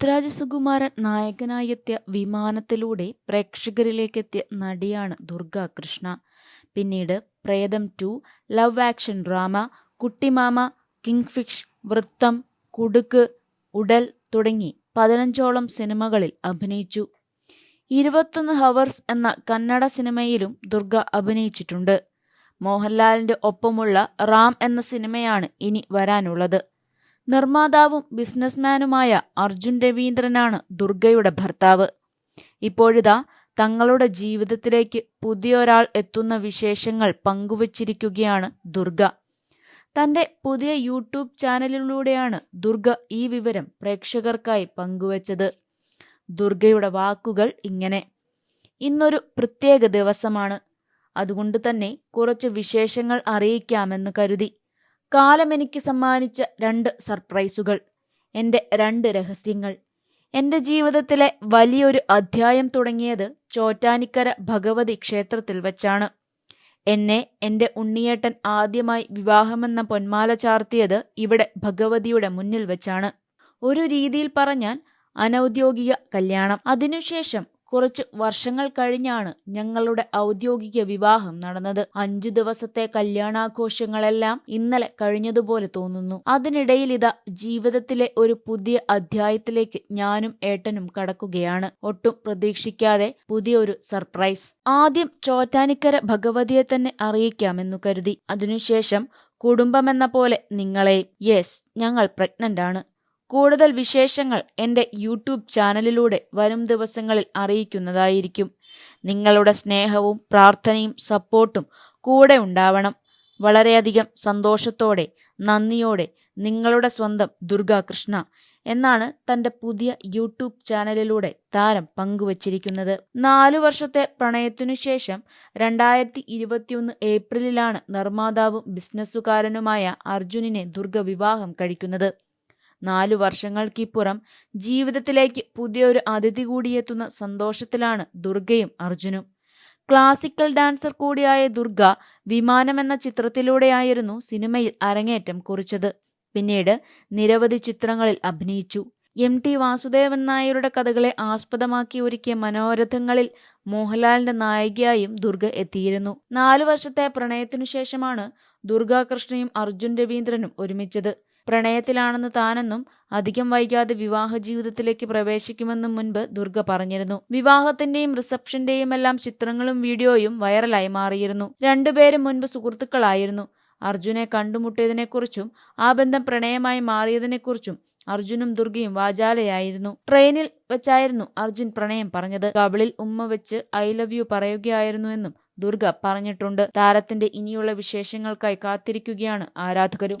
പൃഥ്വിരാജ് സുകുമാരൻ നായകനായെത്തിയ വിമാനത്തിലൂടെ പ്രേക്ഷകരിലേക്കെത്തിയ നടിയാണ് ദുർഗ കൃഷ്ണ. പിന്നീട് Pretham two Love Action Drama Kuttymama Kingfish Vrittam Kudukku Udal തുടങ്ങി പതിനഞ്ചോളം സിനിമകളിൽ അഭിനയിച്ചു. ഇരുപത്തൊന്ന് ഹവേഴ്സ് എന്ന കന്നഡ സിനിമയിലും ദുർഗ അഭിനയിച്ചിട്ടുണ്ട്. മോഹൻലാലിന്റെ ഒപ്പമുള്ള റാം എന്ന സിനിമയാണ് ഇനി വരാനുള്ളത്. നിർമ്മാതാവും ബിസിനസ്മാനുമായ അർജുൻ രവീന്ദ്രനാണ് ദുർഗയുടെ ഭർത്താവ്. ഇപ്പോഴിതാ തങ്ങളുടെ ജീവിതത്തിലേക്ക് പുതിയൊരാൾ എത്തുന്ന വിശേഷങ്ങൾ പങ്കുവച്ചിരിക്കുകയാണ് ദുർഗ. തന്റെ പുതിയ യൂട്യൂബ് ചാനലിലൂടെയാണ് ദുർഗ ഈ വിവരം പ്രേക്ഷകർക്കായി പങ്കുവച്ചത്. ദുർഗയുടെ വാക്കുകൾ ഇങ്ങനെ. ഇന്നൊരു പ്രത്യേക ദിവസമാണ്. അതുകൊണ്ട് തന്നെ കുറച്ച് വിശേഷങ്ങൾ അറിയിക്കാമെന്ന് കരുതി. കാലം എനിക്ക് സമ്മാനിച്ച രണ്ട് സർപ്രൈസുകൾ എന്റെ രണ്ട് രഹസ്യങ്ങൾ. എന്റെ ജീവിതത്തിലെ വലിയൊരു അധ്യായം തുടങ്ങിയത് ചോറ്റാനിക്കര ഭഗവതി ക്ഷേത്രത്തിൽ വച്ചാണ്. എന്നെ എന്റെ ഉണ്ണിയേട്ടൻ ആദ്യമായി വിവാഹമെന്ന പൊന്മാല ചാർത്തിയത് ഇവിടെ ഭഗവതിയുടെ മുന്നിൽ വെച്ചാണ്. ഒരു രീതിയിൽ പറഞ്ഞാൽ അനൗദ്യോഗിക കല്യാണം. അതിനുശേഷം കുറച്ച് വർഷങ്ങൾ കഴിഞ്ഞാണ് ഞങ്ങളുടെ ഔദ്യോഗിക വിവാഹം നടന്നത്. അഞ്ചു ദിവസത്തെ കല്യാണാഘോഷങ്ങളെല്ലാം ഇന്നലെ കഴിഞ്ഞതുപോലെ തോന്നുന്നു. അതിനിടയിൽ ഇതാ ജീവിതത്തിലെ ഒരു പുതിയ അധ്യായത്തിലേക്ക് ഞാനും ഏട്ടനും കടക്കുകയാണ്. ഒട്ടും പ്രതീക്ഷിക്കാതെ പുതിയൊരു സർപ്രൈസ്. ആദ്യം ചോറ്റാനിക്കര ഭഗവതിയെ തന്നെ അറിയിക്കാമെന്നു കരുതി. അതിനുശേഷം കുടുംബമെന്ന പോലെ നിങ്ങളെയും. യെസ് ഞങ്ങൾ പ്രഗ്നന്റ് ആണ് കൂടുതൽ വിശേഷങ്ങൾ എന്റെ യൂട്യൂബ് ചാനലിലൂടെ വരും ദിവസങ്ങളിൽ അറിയിക്കുന്നതായിരിക്കും. നിങ്ങളുടെ സ്നേഹവും പ്രാർത്ഥനയും സപ്പോർട്ടും കൂടെ ഉണ്ടാവണം. വളരെയധികം സന്തോഷത്തോടെ നന്ദിയോടെ നിങ്ങളുടെ സ്വന്തം ദുർഗാകൃഷ്ണ എന്നാണ് തന്റെ പുതിയ യൂട്യൂബ് ചാനലിലൂടെ താരം പങ്കുവച്ചിരിക്കുന്നത്. നാലു വർഷത്തെ പ്രണയത്തിനു ശേഷം രണ്ടായിരത്തി ഇരുപത്തിയൊന്ന് ഏപ്രിലിലാണ് നിർമ്മാതാവും ബിസിനസ്സുകാരനുമായ അർജുനിനെ ദുർഗ വിവാഹം കഴിക്കുന്നത്. നാലു വർഷങ്ങൾക്കിപ്പുറം ജീവിതത്തിലേക്ക് പുതിയൊരു അതിഥി കൂടിയെത്തുന്ന സന്തോഷത്തിലാണ് ദുർഗയും അർജുനും. ക്ലാസിക്കൽ ഡാൻസർ കൂടിയായ ദുർഗ വിമാനം എന്ന ചിത്രത്തിലൂടെയായിരുന്നു സിനിമയിൽ അരങ്ങേറ്റം കുറിച്ചത്. പിന്നീട് നിരവധി ചിത്രങ്ങളിൽ അഭിനയിച്ചു. എം ടി വാസുദേവൻ നായരുടെ കഥകളെ ആസ്പദമാക്കി ഒരുക്കിയ മനോരഥങ്ങളിൽ മോഹൻലാലിന്റെ നായികയായും ദുർഗ എത്തിയിരുന്നു. നാലു വർഷത്തെ പ്രണയത്തിനു ശേഷമാണ് ദുർഗാകൃഷ്ണയും അർജുൻ രവീന്ദ്രനും ഒരുമിച്ചത്. പ്രണയത്തിലാണെന്ന് താനെന്നും അധികം വൈകാതെ വിവാഹ ജീവിതത്തിലേക്ക് പ്രവേശിക്കുമെന്നും മുൻപ് ദുർഗ പറഞ്ഞിരുന്നു. വിവാഹത്തിന്റെയും റിസപ്ഷന്റെയും എല്ലാം ചിത്രങ്ങളും വീഡിയോയും വൈറലായി മാറിയിരുന്നു. രണ്ടുപേരും മുൻപ് സുഹൃത്തുക്കളായിരുന്നു. അർജുനെ കണ്ടുമുട്ടിയതിനെക്കുറിച്ചും ആ ബന്ധം പ്രണയമായി മാറിയതിനെക്കുറിച്ചും അർജുനും ദുർഗയും വാചാലയായിരുന്നു. ട്രെയിനിൽ വെച്ചായിരുന്നു അർജുൻ പ്രണയം പറഞ്ഞത്. കബിളിൽ ഉമ്മ വെച്ച് ഐ ലവ് യു പറയുകയായിരുന്നു എന്നും ദുർഗ പറഞ്ഞിട്ടുണ്ട്. താരത്തിന്റെ ഇനിയുള്ള വിശേഷങ്ങൾക്കായി കാത്തിരിക്കുകയാണ് ആരാധകരും.